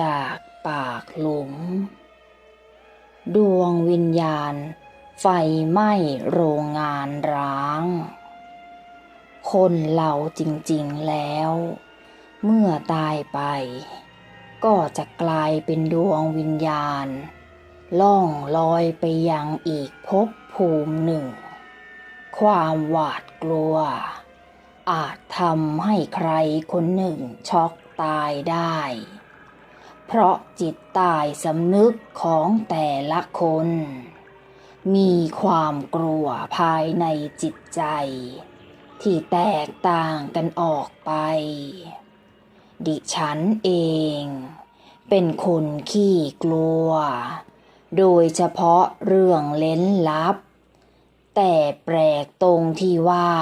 จากปากหลุม ดวงวิญญาณ ไฟไหม้โรงงานร้าง คนเราจริงๆแล้ว เมื่อตายไป ก็จะกลายเป็นดวงวิญญาณ ล่องลอยไปยังอีกภพภูมิหนึ่ง ความหวาดกลัวอาจทำให้ใครคนหนึ่งช็อกตายได้ เพราะจิตใต้สำนึกของแต่ละคน มีความกลัวภายในจิตใจ ที่แตกต่างกันออกไป ดิฉันเอง เป็นคนขี้กลัว โดยเฉพาะเรื่องเล้นลับ แต่แปลกตรงที่ว่า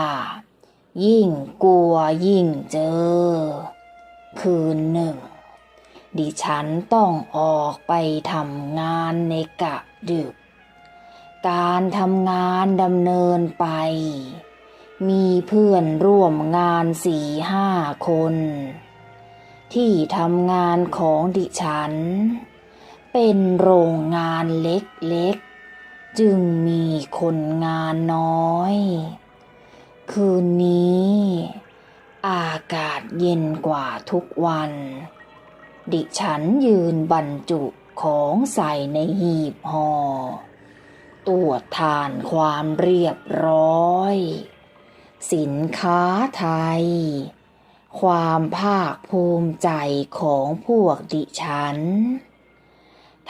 ยิ่งกลัวยิ่งเจอ คืนหนึ่ง ดิฉันต้องออกไปทำงานในกะดึก การทำงานดำเนินไป มีเพื่อนร่วมงานสี่ห้าคน ที่ทำงานของดิฉัน เป็นโรงงานเล็กๆ จึงมีคนงานน้อย คืนนี้ อากาศเย็นกว่าทุกวัน ดิฉันยืนบรรจุของใส่ในหีบห่อตรวจทานความเรียบร้อย สินค้าไทย ความภาคภูมิใจของพวกดิฉัน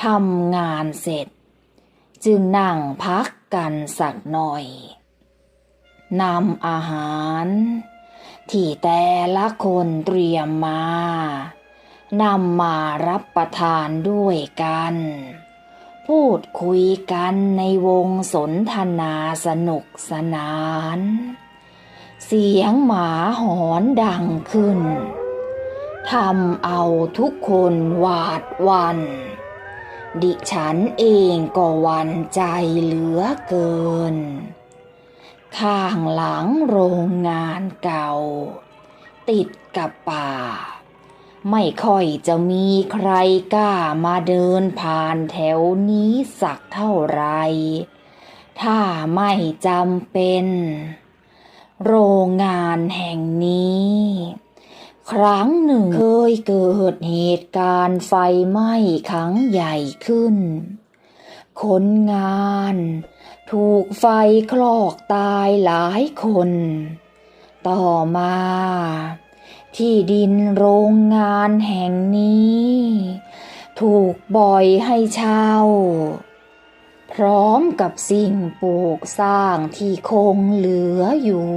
ทำงานเสร็จ จึงนั่งพักกันสักหน่อยนำอาหาร ที่แต่ละคนเตรียมมา นำมารับประทานด้วยกัน พูดคุยกันในวงสนทนาสนุกสนาน เสียงหมาหอนดังขึ้นทำเอาทุกคนหวาดวัน ดิฉันเองก็วันใจเหลือเกิน ข้างหลังโรงงานเก่า ติดกับป่า ไม่ค่อยจะมีใครกล้ามาเดินผ่านแถวนี้สักเท่าไร ถ้าไม่จำเป็น โรงงานแห่งนี้ ครั้งหนึ่งเคยเกิดเหตุการณ์ไฟไหม้ครั้งใหญ่ขึ้น คนงานถูกไฟคลอกตายหลายคน ต่อมา ที่ดินโรงงานแห่งนี้ ถูกบ่อยให้เช่า พร้อมกับสิ่งปลูกสร้างที่คงเหลืออยู่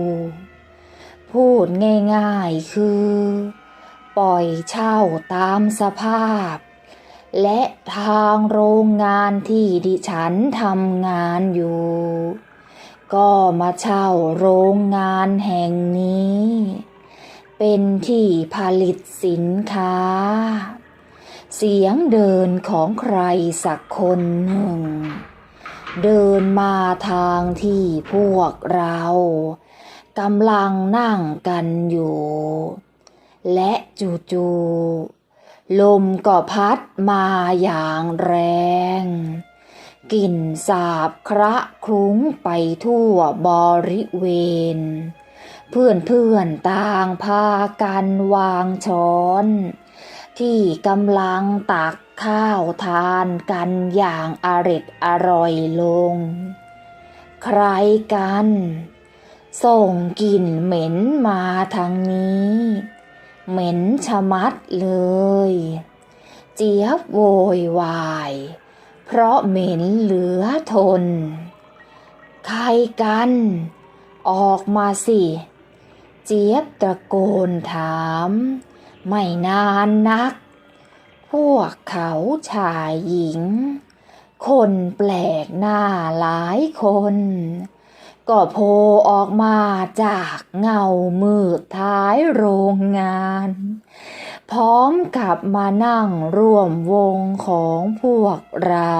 พูดง่ายๆคือ ปล่อยเช่าตามสภาพ และทางโรงงานที่ดิฉันทำงานอยู่ ก็มาเช่าโรงงานแห่งนี้ เป็นที่ผลิตสินค้า เสียงเดินของใครสักคนหนึ่ง เดินมาทางที่พวกเรากำลังนั่งกันอยู่ และจู่ๆลมก็พัดมาอย่างแรง กลิ่นสาบคระคลุ้งไปทั่วบริเวณ เพื่อนๆต่างพากันวางช้อน ที่กำลังตักข้าวทานกันอย่างอร็ดอร่อยลง ใครกัน ส่งกลิ่นเหม็นมาทางนี้ เหม็นชะมัดเลย เจี๊ยบโวยวาย เพราะเหม็นเหลือทน ใครกัน ออกมาสิ เจี๊ยบตะโกนถาม ไม่นานนัก พวกเขาชายหญิง คนแปลกหน้าหลายคน ก็โผล่ออกมาจากเงามืดท้ายโรงงาน พร้อมกับมานั่งร่วมวงของพวกเรา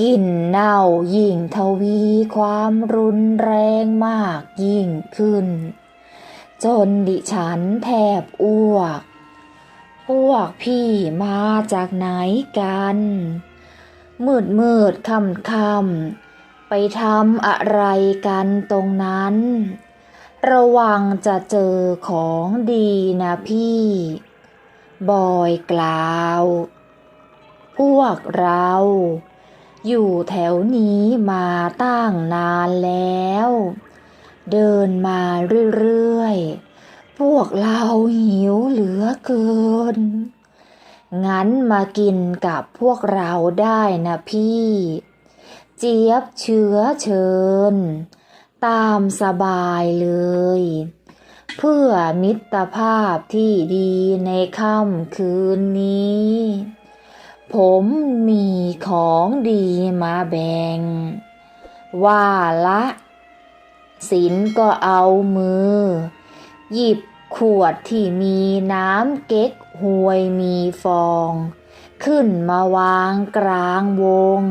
กลิ่นเน่ายิ่งทวีความรุนแรงมากยิ่งขึ้น จนดิฉันแทบอ้วก พวกพี่มาจากไหนกัน มืดมืดค่ำค่ำไปทำอะไรกันตรงนั้น ระวังจะเจอของดีนะพี่ บอยกล่าว พวกเรา อยู่แถวนี้มาตั้งนานแล้ว เดินมาเรื่อยๆ พวกเราหิวเหลือเกิน งั้นมากินกับพวกเราได้นะพี่ เจี๊ยบเชื้อเชิญ ตามสบายเลย เพื่อมิตรภาพที่ดีในค่ำคืนนี้ ผมมีของดีมาแบ่ง ว่าละสินก็เอามือ หยิบขวดที่มีน้ำเก๊กหวยมีฟอง ขึ้นมาวางกลางวง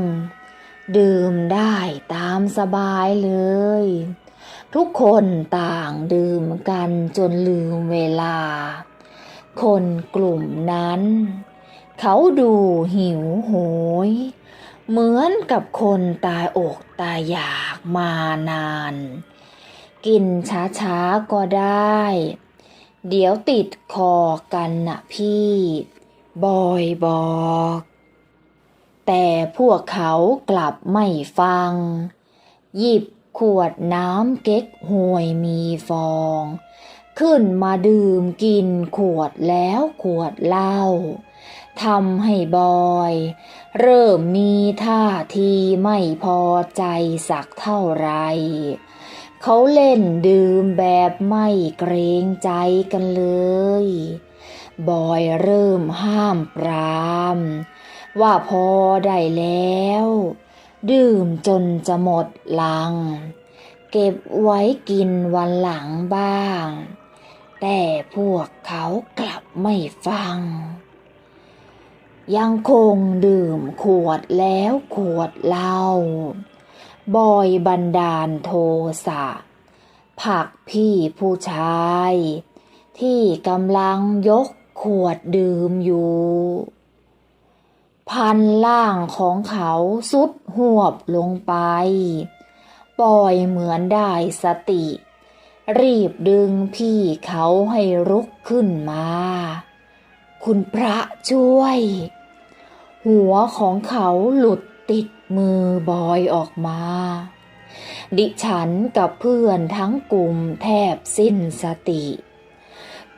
ดื่มได้ตามสบายเลย ทุกคนต่างดื่มกันจนลืมเวลา คนกลุ่มนั้น เขาดูหิวโหย เหมือนกับคนตายอกตายอยากมานาน กินช้าๆก็ได้ เดี๋ยวติดคอกันนะพี่ บอยบอก แต่พวกเขากลับไม่ฟัง หยิบขวดน้ำเก๊กหวยมีฟอง ขึ้นมาดื่มกินขวดแล้วขวดเหล้า ทำให้บอย เริ่มมีท่าทีไม่พอใจสักเท่าไรเขาเล่นดื่มแบบไม่เกรงใจกันเลย บอยเริ่มห้ามปราม ว่าพอได้แล้ว ดื่มจนจะหมดลัง เก็บไว้กินวันหลังบ้าง แต่พวกเขากลับไม่ฟัง ยังคงดื่มขวดแล้วขวดเหล้าบอยบันดาลโทสะผักพี่ผู้ชาย ที่กำลังยกขวดดื่มอยู่ พันล่างของเขาสุดหวบลงไป ปล่อยเหมือนได้สติ รีบดึงพี่เขาให้รุกขึ้นมา คุณพระช่วย หัวของเขาหลุดติดมือบอยออกมา ดิฉันกับเพื่อนทั้งกลุ่มแทบสิ้นสติ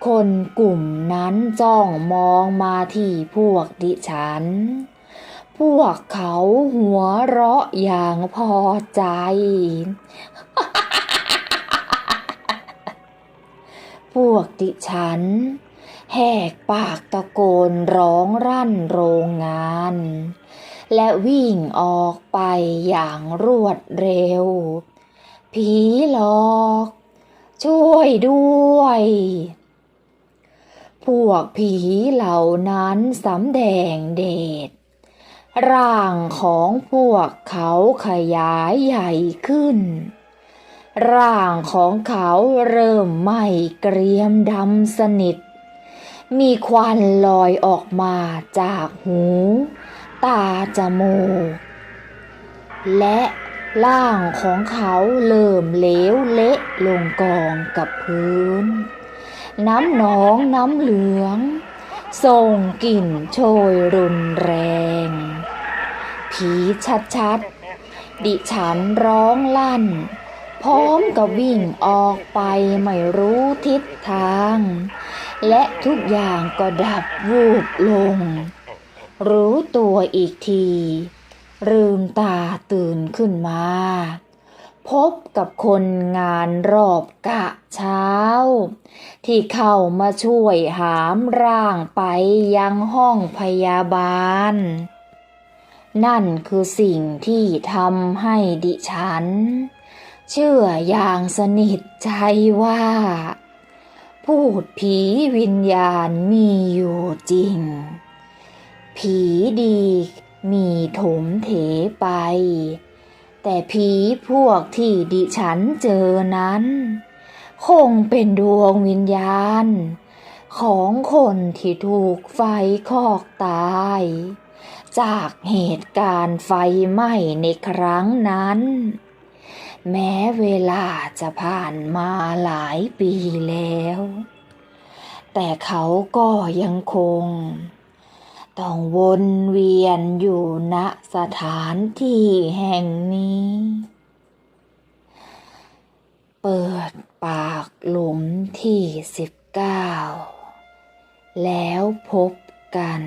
คนกลุ่มนั้นจ้องมองมาที่พวกดิฉัน พวกเขาหัวเราะอย่างพอใจพวกดิฉัน แหกปากตะโกนร้องรั่นโรงงาน และวิ่งออกไปอย่างรวดเร็ว ผีหลอก ช่วยด้วย พวกผีเหล่านั้นสำแดงเดชร่างของพวกเขาขยายใหญ่ขึ้น ร่างของเขาเริ่มไหม้เกรียมดำสนิท มีควันลอยออกมาจากหู ตาจมูก และร่างของเขาเริ่มเหลวเละลงกองกับพื้น น้ำหนองน้ำเหลือง ส่งกลิ่นโชยรุนแรง ผีชัดๆ ดิฉันร้องลั่น พร้อมกับวิ่งออกไปไม่รู้ทิศทาง และทุกอย่างก็ดับวูบลง รู้ตัวอีกทีลืมตาตื่นขึ้นมา พบกับคนงานรอบกะเช้า ที่เข้ามาช่วยหามร่างไปยังห้องพยาบาล นั่นคือสิ่งที่ทำให้ดิฉัน เชื่ออย่างสนิทใจว่า พูดผีวิญญาณมีอยู่จริง ผีดีมีถมเถไป แต่ผีพวกที่ดิฉันเจอนั้น คงเป็นดวงวิญญาณ ของคนที่ถูกไฟคอกตาย จากเหตุการณ์ไฟไหม้ในครั้งนั้น แม้เวลาจะผ่านมาหลายปีแล้ว แต่เขาก็ยังคง ต้องวนเวียนอยู่ณสถานที่แห่งนี้ เปิดปากหลุมที่สิบเก้าแล้วพบกัน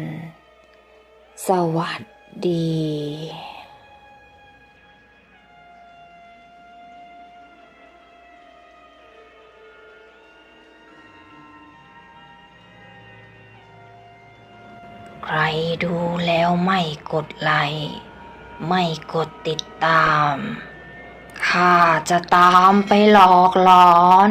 สวัสดี ใครดูแล้วไม่กดไลค์ไม่กดติดตาม ข้าจะตามไปหลอกหลอน